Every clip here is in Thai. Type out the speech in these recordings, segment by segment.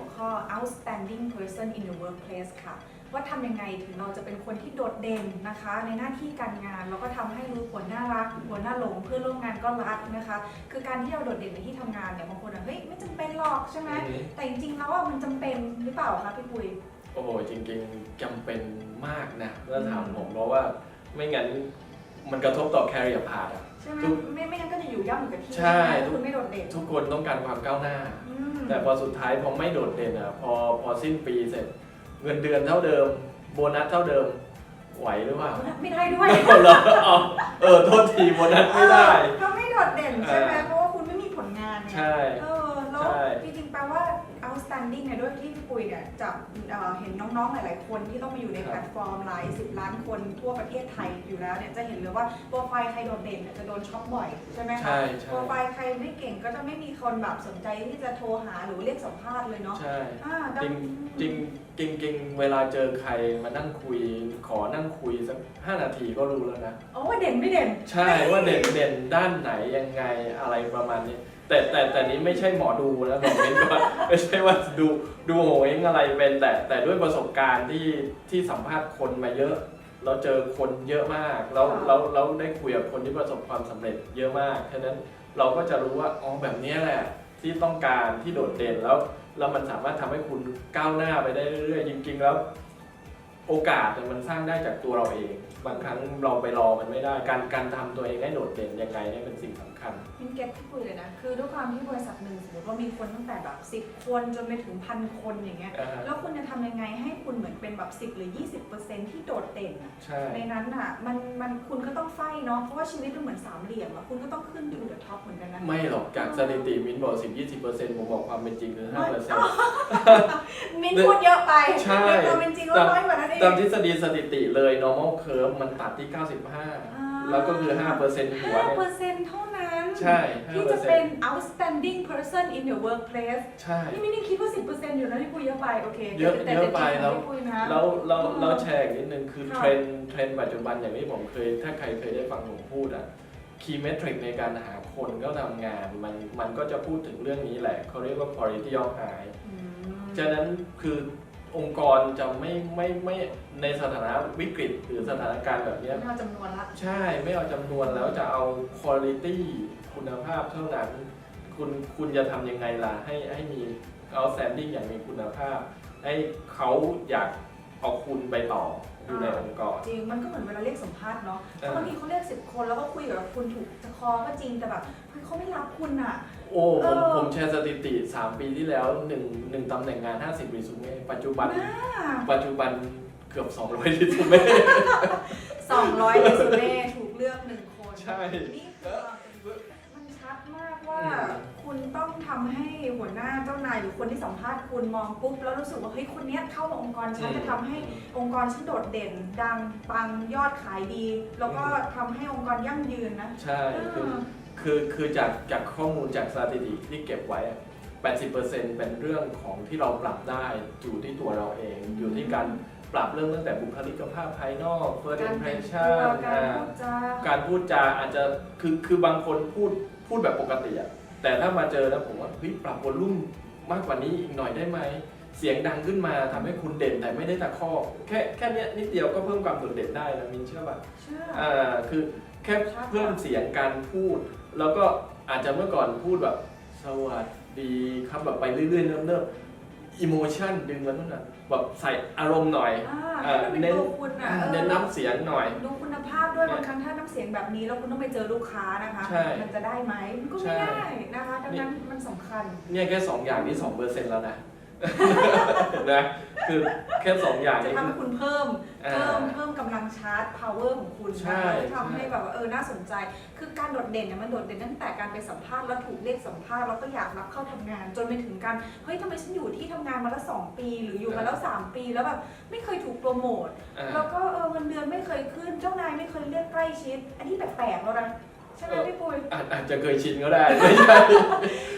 วข้อ outstanding person in the workplace ค่ะ ว่าทำยังไงถึงเราจะเป็นคนที่โดดเด่นนะคะ ในหน้าที่การงานแล้วก็ทำให้รู้ผลน่ารักหัวหน้าหลงเพื่อนร่วมงานก็รักนะคะ คือการที่เราโดดเด่นในที่ทำงานเนี่ยบางคนอะเฮ้ยไม่จำเป็นหรอกใช่ไหมอืม แต่จริงๆแล้วอะมันจำเป็นหรือเปล่าคะพี่ปุยโอ้โหจริงๆจำเป็นมากนะถ้าถามอืมผมเพราะว่าไม่งั้นมันกระทบต่อ career path อะ ใช่ไหมทุกไม่ไม่งั้นก็จะอยู่ย่ำอยู่กับที่ใช่ถ้าคุณไม่โดดเด่นทุกคนต้องการความก้าวหน้า อืม แต่พอสุดท้ายพอไม่โดดเด่นอะพอพอสิ้นปีเสร็จ เงินเดือนเท่าเดิม โบนัสเท่าเดิมไหวหรือเปล่า ไม่ได้ด้วยเอาเหรอเอาเออโทษทีโบนัสไม่ได้เออเพราะไม่โดดเด่นใช่ไหมเออเพราะว่าคุณไม่มีผลงานไงใช่ เออแล้วใช่จ ริงๆแปลว่า outstanding เนี่ยด้วยที่พี่ปุยเนี่ยจะเอ่อเห็นน้องๆ หลายๆ คนที่ต้องมาอยู่ในครับแพลตฟอร์มหลายสิบล้านคนทั่วประเทศไทยอยู่แล้วเนี่ยจะเห็นเลยว่าโปรไฟล์ใครโดดเด่นเนี่ยจะโดนช็อปบ่อยใช่ไหมคะใช่ใช่ โปรไฟล์ใครไม่เก่งก็จะไม่มีคนแบบสนใจที่จะโทรหาหรือเรียกสัมภาษณ์เลยเนาะใช่ อ่าดัจริงจริงจริง จริงเวลาเจอใครมานั่งคุย ขอนั่งคุยสักห้านาทีก็รู้แล้วนะ โอ้ว่าเด่นไม่เด่น ใช่ว่าเด่นเด่นด้านไหนยังไงอะไรประมาณนี้ แต่แต่แต่นี้ไม่ใช่หมอดูนะบอกเน้นก่อนไม่ใช่ว่าดูดูโหยอะไรเป็นแต่แต่ด้วยประสบการณ์ที่ที่สัมภาษณ์คนมาเยอะ เราเจอคนเยอะมากแล้วเราเราได้คุยกับคนที่ประสบความสำเร็จเยอะมากฉะนั้นเราก็จะรู้ว่าอ๋อแบบนี้แหละที่ต้องการที่โดดเด่นแล้ว แล้วมันสามารถทำให้คุณก้าวหน้าไปได้เรื่อยๆ จริง ๆ แล้วโอกาสมันสร้างได้จากตัวเราเอง บางครั้งเราไปรอมันไม่ได้ การการทำตัวเองให้โดดเด่นยังไงเนี่ยเป็นสิ่งสำคัญ มินเก็ตที่คุยเลยนะ คือด้วยความที่บริษัทหนึ่งสมมติว่ามีคนตั้งแต่แบบสิบคนจนไปถึงพันคนอย่างเงี้ย อ่าฮะแล้วคุณจะทำยังไงให้คุณเหมือนเป็นแบบ10หรือ20%ที่โดดเด่นอะใช่ ในนั้นอะมันมันคุณก็ต้องไฟเนาะ เพราะว่าชีวิตมันเหมือนสามเหลี่ยมอะคุณก็ต้องขึ้นทูเดอะท็อปเหมือนกันนะ ไม่หรอกจากสถิติมินบอก10 20เปอร์เซ็นต์ผมบอกความเป็นจริงคือ5เปอร์เซ็นต์ มินพูดเยอะไปใช่ในความเป็นจริงแล้วน้อยกว่านั้นเอง ตามทฤษฎีสถิติเลย normal curve มันตัดที่อ่า95 แล้วก็คือ5เปอร์เซ็นต์หัวห้าเนี่ย เปอร์เซ็นต์เท่านั้น ใช่5ที่เปอจะร์เซ็เป็นนต์ outstanding person in the workplace ใช่ นี่ไม่ได้คิดว่า 10%อยู่นะที่พูดเยอะไป โอเคเยอะแต่เยอะไปแต่แล้วที่คุยนะแล้วเราอ่าเราแชร์อีกนิดนึง คือค่ะเทรนด์เทรนด์ปัจจุบันอย่างที่ผมเคย ถ้าใครเคยได้ฟังผมพูดอะ key metric ในการหาคนก็ทำงาน มันมันก็จะพูดถึงเรื่องนี้แหละเขาเรียกว่า quality of hire อืมฉะนั้นคือ องค์กรจะไม่ไม่ไม่ในสถานะวิกฤตหรือสถานการณ์แบบเนี้ยไม่เอาจำนวนละ ใช่ไม่เอาจำนวนแล้วจะเอา quality คุณภาพเท่านั้น คุณคุณจะทำยังไงล่ะ ให้ให้มี outstanding อย่างมีคุณภาพ ให้เขาอยากเอาคุณไปต่อ อยู่ในองค์กร จริงมันก็เหมือนเวลาเรียกสัมภาษณ์เนาะอ่าบางทีเขาเรียกสิบคนแล้วก็คุยกับคุณถูกจะคอก็จริงแต่แบบเฮ้ยเขาไม่รับคุณอะ โอ้ผมเออผมแชร์สถิติ 3 ปีที่แล้ว1งตำแหน่งงาน 50รีซูเม่ปัจจุบันน่าปัจจุบันเกือบ 200รีซูเม่ สองร้อยเรซูเม่ถูกเลือกหนึ่งคนใช่ นี่คือมันชัดมากว่า อืม คุณต้อง ทำให้หัวหน้าเจ้านายหรือคนที่สัมภาษณ์คุณมองปุ๊บแล้วรู้สึกว่าเฮ้ยคนเนี้ยเข้ามาองค์กรฉันจะทำให้องค์กรฉันโดดเด่น ดังปังยอดขายดี แล้วก็ทำให้องค์กรยั่งยืนนะใช่คือคือคือจากจากข้อมูลจากสถิติที่เก็บไว้อะ80%เป็นเรื่องของที่เราปรับได้อยู่ที่ตัวเราเอง อยู่ที่การปรับเรื่องตั้งแต่บุคลิกภาพภายนอก first การแต่งตัว impression การอ่าพูดจาการพูดจาอาจจะคือคือบางคนพูดพูดแบบปกติอะ แต่ถ้ามาเจอแล้วผมว่าเฮ้ยปรับวอลลุ่มมากกว่านี้อีกหน่อยได้ไหมเสียงดังขึ้นมาทำให้คุณเด่นแต่ไม่ได้ตะคอกแค่แค่เนี้ยนิดเดียวก็เพิ่มความโดดเด่นได้นะมินเชื่อป่ะเชื่ออ่าคือแค่เพิ่มเสียงการพูด แล้วก็อาจจะเมื่อก่อนพูดแบบสวัสดีครับแบบไปเรื่อยๆเนิ่มๆอิโมชันดึงมันนู่นน่ะ แบบใส่อารมณ์หน่อย อ่าเอ่อให้มันเป็นตัวคุณอะเน้นน้ำเสียงหน่อย ดูคุณภาพด้วยบางครั้งถ้าน้ำเสียงแบบนี้แล้วคุณต้องไปเจอลูกค้านะคะ ใช่มันจะได้ไหมมันก็ใช่ ไม่ได้นะคะ ดังนั้นมันสำคัญ เนี่ยแค่สองอย่างนี่สองเปอร์เซ็นต์แล้วนะ นะ คือแค่สองอย่างจะนี้ ทำให้คุณเพิ่มอ่าเพิ่มเพิ่มกำลังชาร์จ power ของคุณใช่นะคะทำให้ใช่ แบบว่าเออ น่าสนใจ คือการโดดเด่นเนี่ยมันโดดเด่นตั้งแต่การไปสัมภาษณ์แล้วถูกเรียกสัมภาษณ์แล้วก็อยากรับเข้าทำงาน จนไปถึงการ เฮ้ยทำไมฉันอยู่ที่ทำงานมาแล้วสองปี หรืออยู่มาแล้วสามปี แล้วแบบไม่เคยถูกโปรโมท อ่า แล้วก็เออเงินเดือนไม่เคยขึ้น เจ้านายไม่เคยเรียกใกล้ชิด อันนี้แปลกๆแล้วนะ ใช่ไหมพี่ปุ้ยอาจอาจจะเคยชินก็ได้ไม่ใช่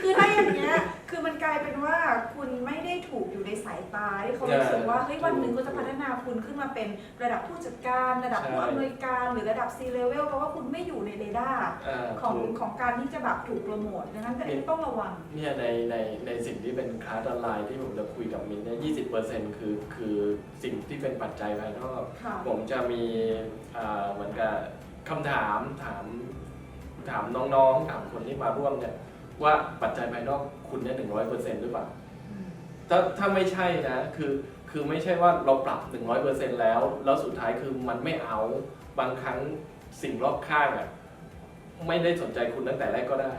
คือถ้าอย่างเงี้ยคือมันกลายเป็นว่าคุณไม่ได้ถูกอยู่ในสายตาที่เขารู้สึกว่าเฮ้ยวันหนึ่งก็จะพัฒนาคุณขึ้นมาเป็นระดับผู้จัดการ ระดับผู้ใช่อำนวยการหรือระดับ C level เพราะว่าคุณไม่อยู่ในเรดาร์อ่าของถูก ของการที่จะแบบถูกโปรโมทดังนั้นก็ต้องระวัง เนี่ยในในในสิ่งที่เป็นคลาสออนไลน์ที่ผมจะคุยกับมินเนี่ยยี่สิบเปอร์เซ็นต์คือคือสิ่งที่เป็นปัจจัยภายนอก ค่ะ ผมจะมีอ่าเหมือนกับคำถามถาม ถามน้องๆ ถามคนที่มาร่วมเนี่ยว่าปัจจัยภายนอกคุณเนี่ยหนึ่งร้อยเปอร์เซ็นต์หรือเปล่าอืมถ้าถ้าไม่ใช่นะคือคือไม่ใช่ว่าเราปรับ100%แล้ว แล้วสุดท้ายคือมันไม่เอาบางครั้งสิ่งรอบข้างอะไม่ได้สนใจคุณตั้งแต่แรกก็ได้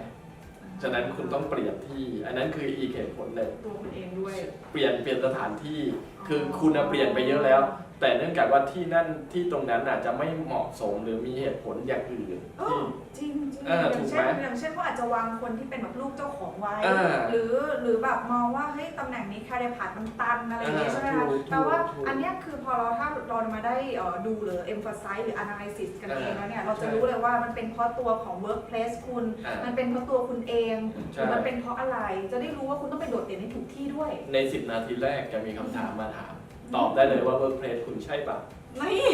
ฉะนั้นคุณต้องเปลี่ยนที่ อันนั้นคืออีกเหตุผลหนึ่งตัวคุณเองด้วย เปลี่ยนเปลี่ยนสถานที่ คือคุณน่ะเปลี่ยนไปเยอะแล้ว แต่เนื่องจากว่าที่นั่นที่ตรงนั้นอาจจะไม่เหมาะสมหรือมีเหตุผลอย่างอื่นเอที่ อจริงจริงเอออถูย่างกเช่นไหมอย่างเช่นว่าอาจจะวางคนที่เป็นแบบลูกเจ้าของไว้อ่าหรือหรือแบบมองว่าเฮ้ยตำแหน่งนี้แคริพาร์มันตันอะไรอย่างเงี้ยอ่าใช่ไหมคะถูกแต่ว่าถูกอันเนี้ยคือพอเราถ้าเรามาได้เอ่อดูหรือ emphasize หรือ analysis กันเองแล้วเนี่ย เราจะใช่รู้เลยว่ามันเป็นเพราะตัวของ workplace คุณ อ่ามันเป็นเพราะตัวคุณเองหใช่ รือมันเป็นเพราะอะไรจะได้รู้ว่าคุณต้องไปโดดเด่นในถูกที่ด้วย ใน 10 นาทีแรกจะมีคำถามมาถาม ตอบได้เลยว่า workplace คุณใช่ปะนี่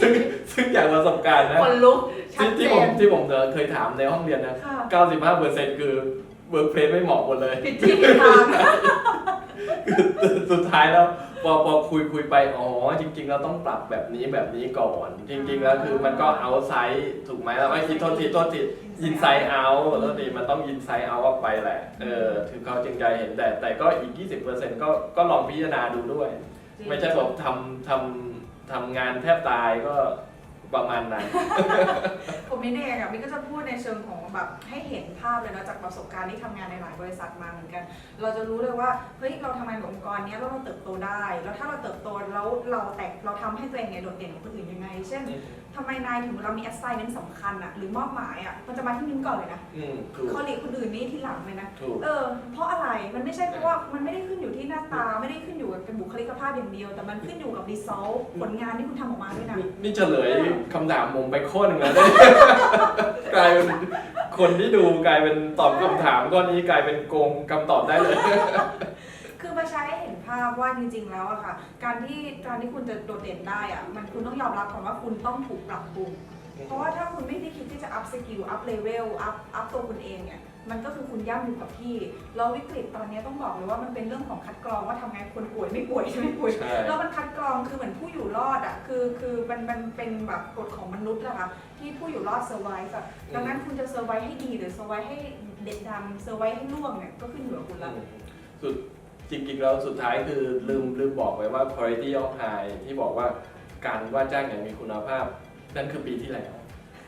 ซึ่งซึ่งจากประสบการณ์นะคนลุกชัดที่เจที่ผมนที่ผมเคยถามในห้องเรียนนะ ค่ะ95%คือ workplace ไม่เหมาะหมดเลย ผิดที่ผิดทางคือสุดท้ายแล้วพอพอคุยคุยไป อ๋อ จริง ๆ เราต้องปรับแบบนี้แบบนี้ก่อน จริง ๆ แล้วคือมันก็เอาไซด์ถูกไหมแล้วไม่คิดโทษทีโทษทีอินไซด์เอาโทษทีมันต้องอินไซด์เอาออกไปแหละ เออ ถึงเขาจึงจะเห็นแต่แต่ก็อีก 20%ก็ก็ลองพิจารณาดูด้วย ไม่ใช่บอกทำทำทำงานแทบตายก็ประมาณนั้น ผมมินเองอะมินก็จะพูดในเชิงของแบบให้เห็นภาพเลยนะจากประสบการณ์ที่ทำงานในหลายบริษัทมาเหมือนกัน เราจะรู้เลยว่าเฮ้ยเราทำงานกับองค์กรเนี้ยแล้วเราเติบโตได้ แล้วถ้าเราเติบโตแล้วเราแตกเราทำให้ตัวเองเนี่ยโดดเด่นกว่าคนอื่นยังไง เช่นทำไมนายถึงเรามี assignment สำคัญอะหรือมอบหมายอะมันจะมาที่มินก่อนเลยนะอืมถูกเขาหลีกคนอื่นนี่ที่หลังเลยนะ ถูก เออเพราะอะไร มันไม่ใช่เพราะว่ามันไม่ได้ขึ้นอยู่ที่หน้าตา ไม่ได้ขึ้นอยู่กับ เป็นบุคลิกภาพอย่างเดียว แต่มันขึ้นอยู่กับ result ผลงานที่คุณทำออกมาด้วยนะ นี่นี่เฉลยคำถามผมไปโค่นหนึ่งแล้วเนี่ยกลายเป็นคนที่ดูกลายเป็นตอบคำถามก้อนนี้กลายเป็นโกงคำตอบได้เลย คือมาใช้ให้เห็นภาพว่าจริง ๆ แล้วอะค่ะ การที่การที่คุณจะโดดเด่นได้อะมันคุณต้องยอมรับก่อนว่าคุณต้องถูกปรับปรุงเพราะว่าถ้าคุณไม่ได้คิดที่จะ up skill up level up up ตัวคุณเองเนี่ย มันก็คือคุณย่ำอยู่กับที่แล้ววิกฤตตอนนี้ต้องบอกเลยว่ามันเป็นเรื่องของคัดกรองว่าทำไงคนป่วยไม่ป่วยใช่ไหมป่วยใช่ แล้วมันคัดกรองคือเหมือนผู้อยู่รอดอะคือคือมันมันเป็นแบบกฎของมนุษย์อะค่ะที่ผู้อยู่รอดเซอร์ไวส์อะดังนั้นคุณจะเซอร์ไวส์ให้ดีหรือเซอร์ไวส์ให้เด็ดดำเซอร์ไวส์ให้ล่วงเนี่ยก็ขึ้นอยู่กับคุณละสุดจริงๆแล้วสุดท้ายคือลืมลืมบอกไว้ว่า quality of high ที่บอกว่าการว่าจ้างอย่างมีคุณภาพ นั่นคือปีที่แล้ว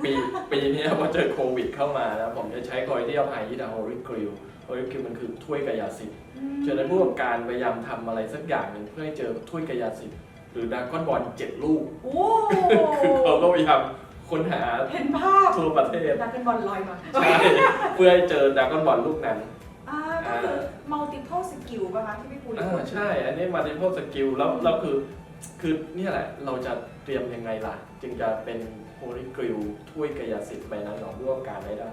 ปีปีนี้พอเจอโควิดเข้ามาแล้วผมจะใช้ quality of high ที่ทาง Holy Grail Holy Grail มันคือถ้วยกายสิทธิ์ฉะนั้นผู้ประกอบการพยายามทำอะไรสักอย่างหนึ่งเพื่อให้เจอถ้วยกายสิทธิ์หรือดราก้อนบอลเจ็ดลูก โอ้คือเขาก็พยายามค้นหาเห็นภาพทั่วประเทศดักเป็นบอลลอยมาใช่เพื่อให้เจอดราก้อนบอลลูกนั้นอ่าก็คือ multiple skill ป่ะคะที่พี่ปูอ่าพูดใช่ อันนี้มาที่พวกสกิลแล้วแล้วคือคือเนี่ยแหละเราจะเตรียมยังไงล่ะ จึงจะเป็น โฮลิกริลถ้วยกายสิทธิ์ใบนั้นของร่วมการได้ได้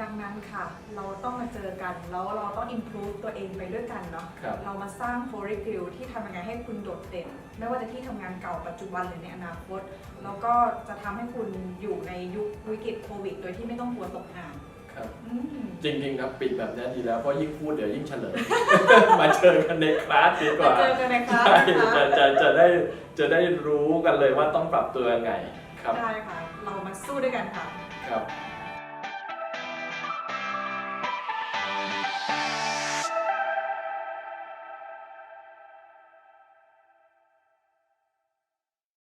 ดังนั้นค่ะ เราต้องมาเจอกัน แล้วเราต้อง improve ตัวเองไปด้วยกันเนาะ ครับ เรามาสร้าง h o r i g r i l ที่ทำยังไงให้คุณโดดเด่น ไม่ว่าจะที่ทำงานเก่าปัจจุบันหรือในอนาคต แล้วก็จะทำให้คุณอยู่ในยุควิกฤตโควิด โดยที่ไม่ต้องกลัวตกงานครับ อืม จริงๆครับปิดแบบนี้ดีแล้วเพราะยิ่งพูดเดี๋ยวยิ่งเฉลย มาเจอกันในคลาสดีกมาว่าเจอกันในคลาสใช่นะคะ จะจะจะได้จะได้รู้กันเลยว่าต้องปรับตัวยังไง ครับ ได้ค่ะ เรามาสู้ด้วยกันค่ะ ครับ